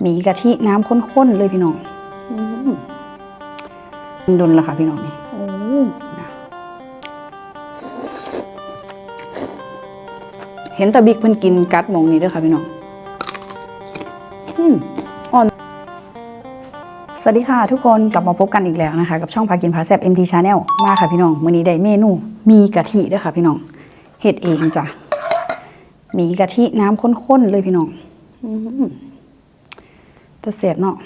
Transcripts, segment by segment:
หมีกะทิน้ำข้นๆเลยพี่น้องอืมดนละค่ะพี่น้องนี่โอ้นะเห็นตาบิ๊กเพิ่นกินกัดหมองนี้เด้วยค่ะพี่น้องอืมอ่อน สวัสดีค่ะทุกคนกลับมาพบกันอีกแล้วนะคะ กับช่องพากินพาแซบ MT Channel มาค่ะพี่น้องมื้อนี้ได้เมนู มีกะทิด้วยค่ะพี่น้องเฮ็ดเองจ้ะมีกะทิน้ำข้นๆเลยพี่น้องอืม จะเสร็จเนาะ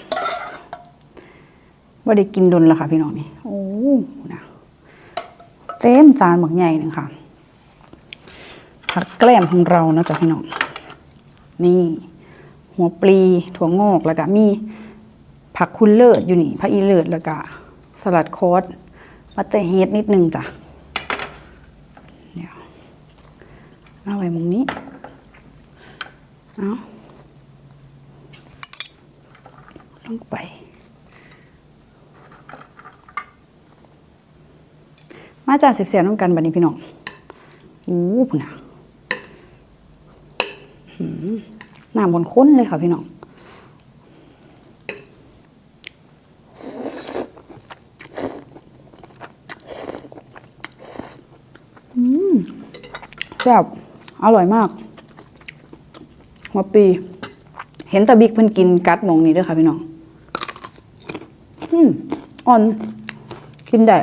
ว่าได้กินดนแล้วค่ะ พี่น้องนี่ โอ้นะเต็มจานหมักใหญ่หนึ่งค่ะ ผักแกล้มของเรานะจ๊ะพี่น้อง นี่ หัวปลีถั่วงอกแล้วก็มี ผักคุณเลิศอยู่นี่ผักอีเลิศแล้วก็สลัดโคสมัตเตอร์เฮดนิดนึงจ้ะเดี๋ยวเอาไว้มุมนี้ เอา ลงไป มาจากเสียบๆน้ำกันบัดนี้พี่น้องอู้พุ่นะหน้ำบนข้นเลยค่ะพี่น้องแซ่บอร่อยมากหัวปี เห็นตาบิ๊กเพิ่นกินกัดมองนี้ด้วยค่ะพี่น้อง อ่อน กินได้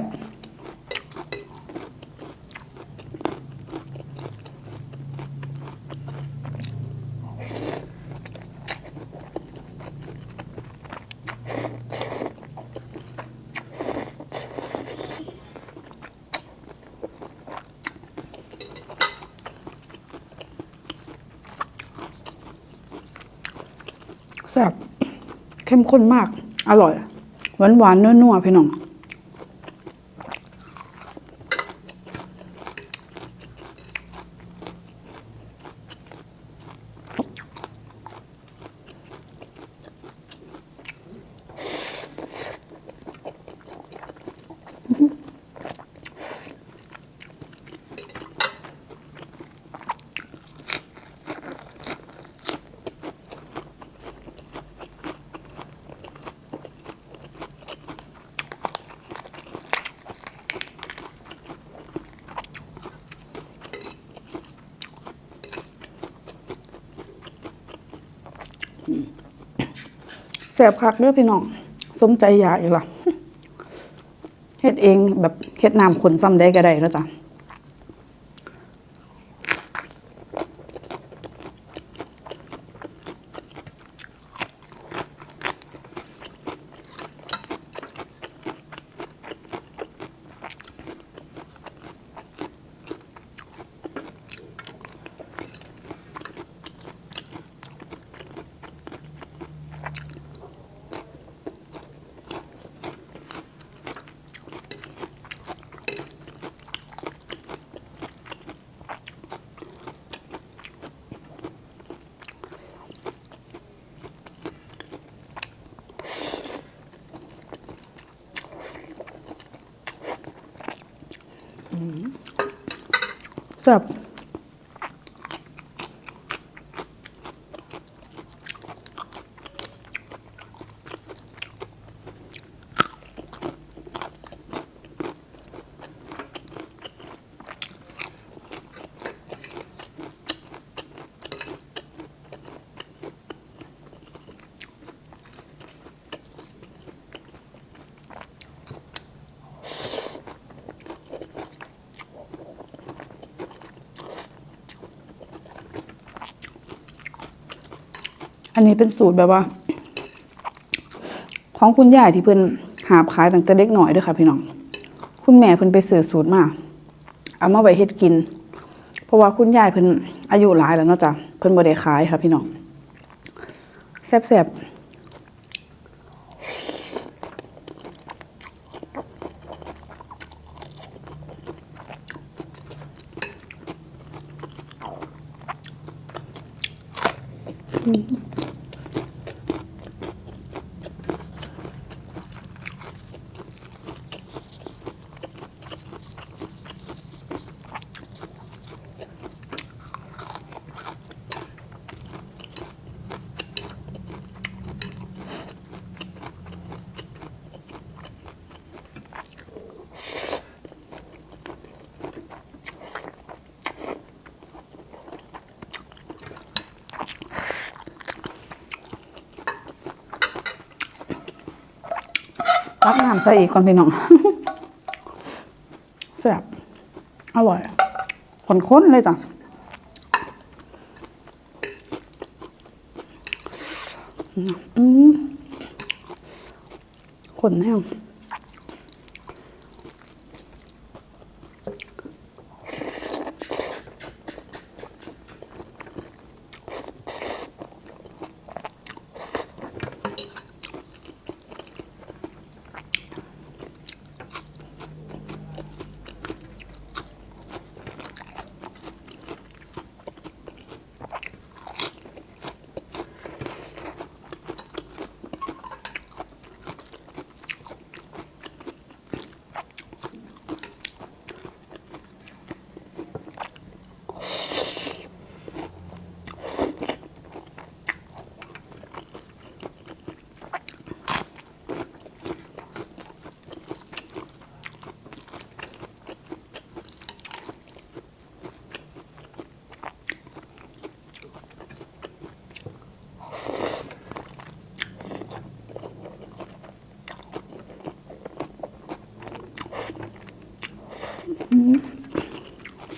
แซ่บเข้มข้นมาก อร่อย หวานๆนัวๆพี่น้อง แซ่บคักเด้อพี่น้อง สมใจอยากอีกล่ะเฮ็ดเองแบบเฮ็ดน้ำขนซ้ำได้ก็ได้แล้วจ้ะ แอันนี้เป็นสูตรแบบว่า ของคุณยายที่เพิ่นหาขายตั้งแต่เด็กหน่อยด้วยค่ะพี่น้อง คุณแม่เพิ่นไปเสือสูตรมาเอามาไว้เฮ็ดกิน เพราะว่าคุณยายเพิ่นอายุหลายแล้วเนาะจ้ะเพิ่นบ่ได้ขายค่ะพี่น้องแซ่บๆ嗯。Mm. ตักน้ำใส่อีกก่อนพี่น้องแซ่บอร่อยข้นๆเลยจ้ะอืมข้นแห้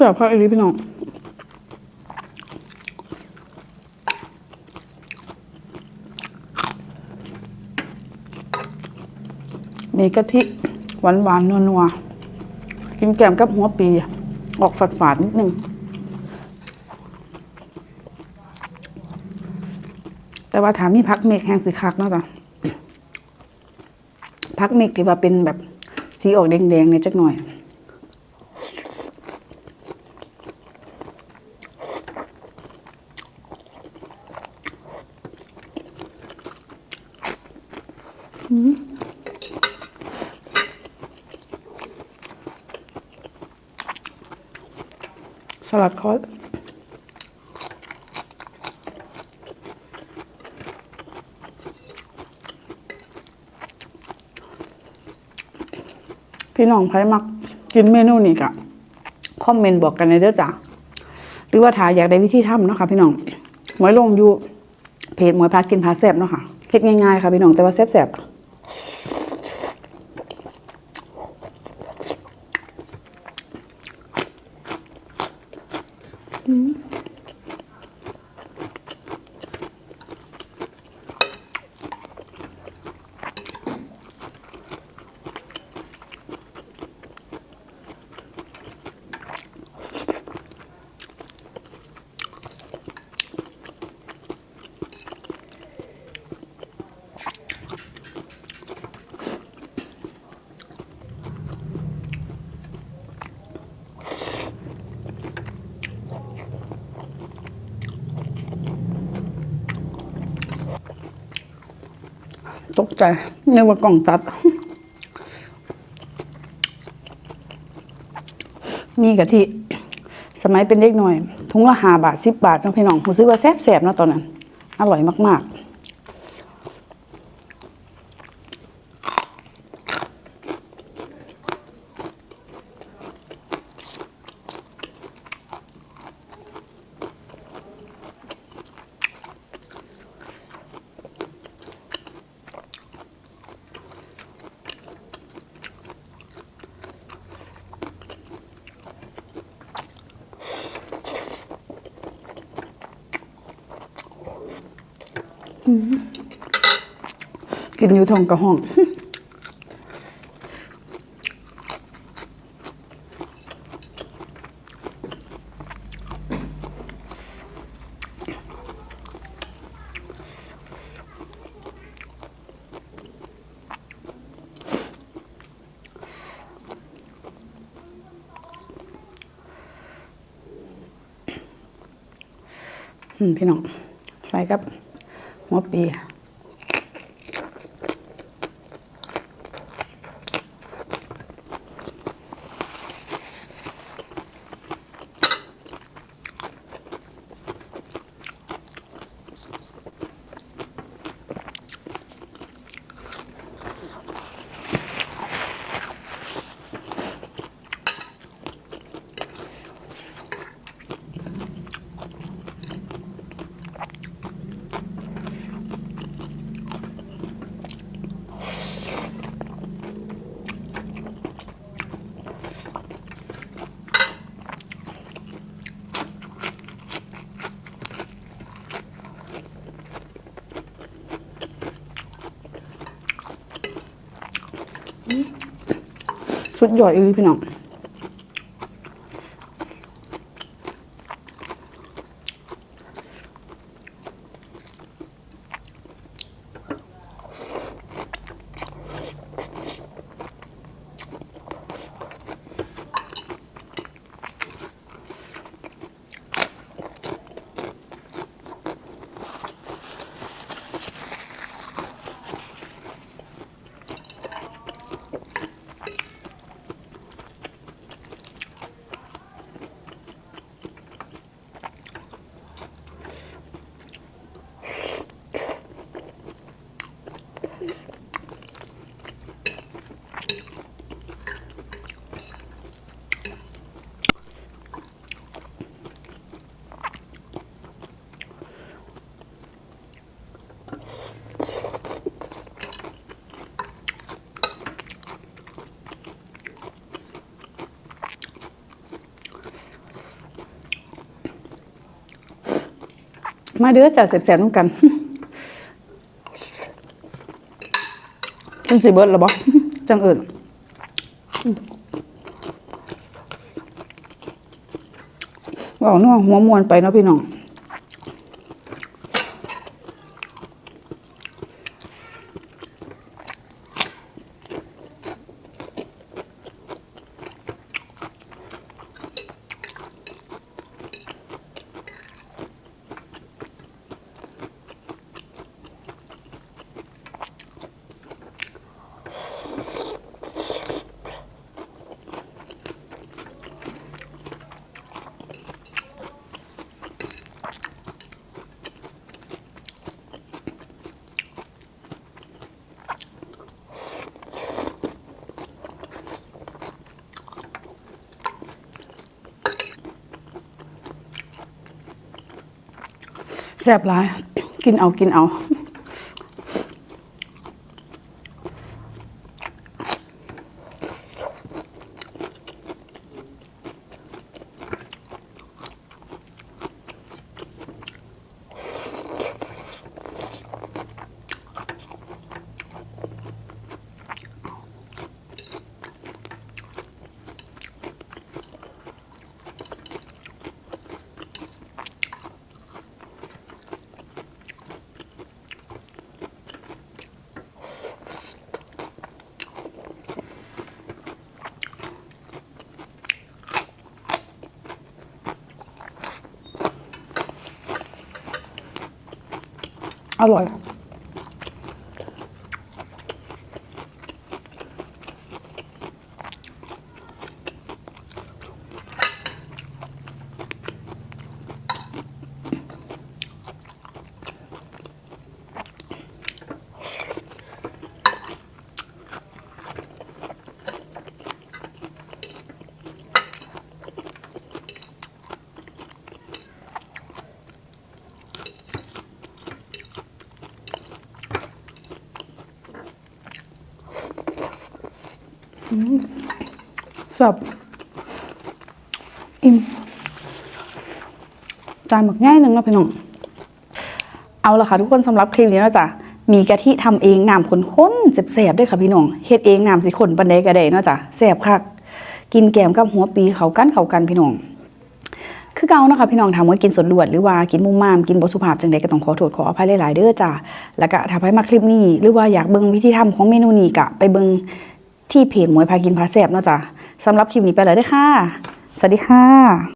สิร์ฟข้าวอีหลีพี่น้องมีกะทิหวานหวานนัวนัวๆกินแกมกับหัวปี ออกฝาดฝาดๆนิดนึง แต่ว่าถามมีพักเมกแห้งสีคักเนาะจ้ะพักเมกที่ว่าเป็นแบบสีออกแดงๆเนี่ยจักหน่อย สลัดคอสพี่น้องไพ่มักกินเมนูนี้กะคอมเมนต์บอกกันในเด้อจ้ะหรือว่าถ้าอยากได้วิธีทำเนาะค่ะพี่น้องหมวยลงอยู่เพจหมวยพากินพาแซบเนาะค่ะเฮ็ดง่ายๆค่ะพี่น้องแต่ว่าแซบๆ ตกใจนึกว่ากล่องตัด มีกะทิสมัยเป็นเด็กหน่อย ทุงละหาบาทสิบบาทน้องพี่น้องผมซื้อว่าแซ่บๆเนาะตอนนั้น อร่อยมาก ๆ กินอยู่ทองกระห้อง พี่น้อง ใส่กับ หัวปี สุดยอดอีหลีพี่น้อง มาเด้อจ่าแสบๆน้ำกันเป็นสีเบิร์ดหรอบอจังเอิญบอกนัวหัวมวนไปเนาะพี่น้อง แซ่บหลาย กินเอากินเอา อร่อย สับอิ่มจานหมึกง่ายหนึ่งนะพี่น้อง เอาละค่ะทุกคนสำหรับคลิปนี้นะจ๊ะมีกะทิทำเองน้ำข้นๆแสบๆด้วยค่ะพี่น้องเฮ็ดเองน้ำสิข้นปันใดก็ได้เนาะจ๊ะแสบคักกินแกมกับหัวปีเขากันเขากันพี่น้องคือเก่านะคะพี่น้องถามว่ากินสดลวดหรือว่ากินมุมมามกินบสุภาพจังใดก็ต้องขอโทษขออภัยหลายๆเด้อจ้ะแล้วก็ถ้าใครมาคลิปนี้ หรือว่าอยากเบิ่งวิธีทำของเมนูนี้กะไปเบิ่ง ที่เพจหมวยพากินพาแซบเนาะจ้ะสำหรับคลิปนี้ไปเลยด้อค่ะ สวัสดีค่ะ